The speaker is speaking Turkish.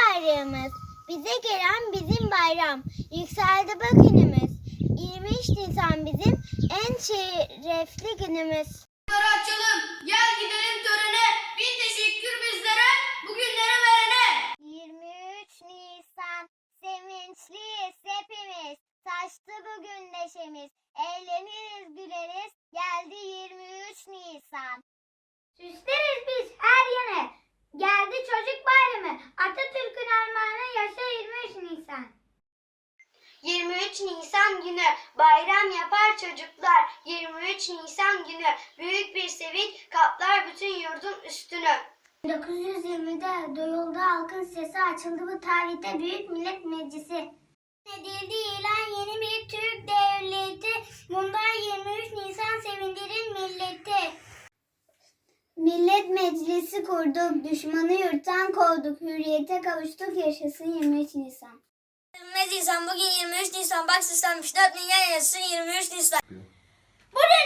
bayrağımız. Bize gelen bizim bayram. Yükseldi bu günümüz. 23 Nisan bizim en şerefli günümüz. Açalım, gel gidelim törene. Bir teşekkür bizlere, bugünlere verene. 23 Nisan, sevinçliyiz hepimiz. Taştı bugün neşemiz, eğleniriz güleriz. Geldi 23 23 Nisan günü bayram yapar çocuklar. 23 Nisan günü büyük bir sevinç kaplar bütün yurdun üstünü. 1920'de duyuldu halkın sesi açıldı bu tarihte Büyük Millet Meclisi. Edildi ilan yeni bir Türk devleti. Bundan 23 Nisan sevindirin milleti. Millet Meclisi kurduk, düşmanı yurttan kovduk, hürriyete kavuştuk, yaşasın 23 Nisan. 23 Nisan bugün 23 Nisan. Bak süslenmiş 4 milyon yaşasın 23 Nisan. Bugün